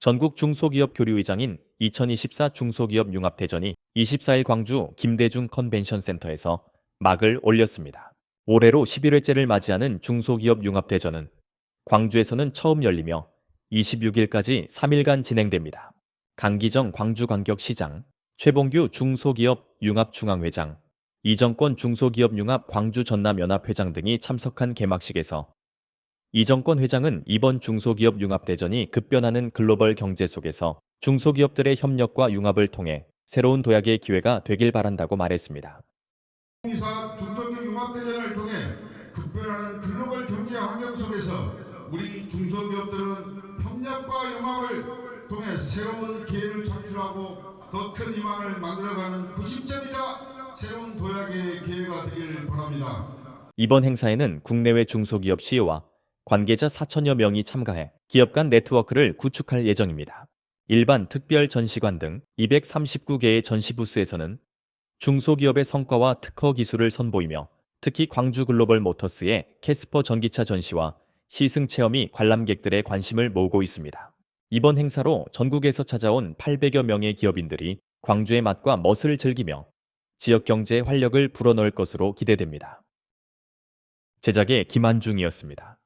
전국 중소기업 교류의장인 2024 중소기업 융합대전이 24일 광주 김대중 컨벤션 센터에서 막을 올렸습니다. 올해로 11회째를 맞이하는 중소기업 융합대전은 광주에서는 처음 열리며 26일까지 3일간 진행됩니다. 강기정 광주광역시장, 최봉규 중소기업 융합중앙회장, 이정권 중소기업 융합 광주 전남연합회장 등이 참석한 개막식에서 이정권 회장은 이번 중소기업 융합대전이 급변하는 글로벌 경제 속에서 중소기업들의 협력과 융합을 통해 새로운 도약의 기회가 되길 바란다고 말했습니다. 이사 중소기업 융합대전을 통해 급변하는 글로벌 경제 환경 속에서 우리 중소기업들은 협력과 융합을 통해 새로운 기회를 창출하고 더 큰 희망을 만들어가는 구심점이자 새로운 도약의 기회가 되길 바랍니다. 이번 행사에는 국내외 중소기업 CEO와 관계자 4천여 명이 참가해 기업 간 네트워크를 구축할 예정입니다. 일반 특별 전시관 등 239개의 전시 부스에서는 중소기업의 성과와 특허 기술을 선보이며 특히 광주 글로벌 모터스의 캐스퍼 전기차 전시와 시승 체험이 관람객들의 관심을 모으고 있습니다. 이번 행사로 전국에서 찾아온 800여 명의 기업인들이 광주의 맛과 멋을 즐기며 지역 경제에 활력을 불어넣을 것으로 기대됩니다. 제작의 김한중이었습니다.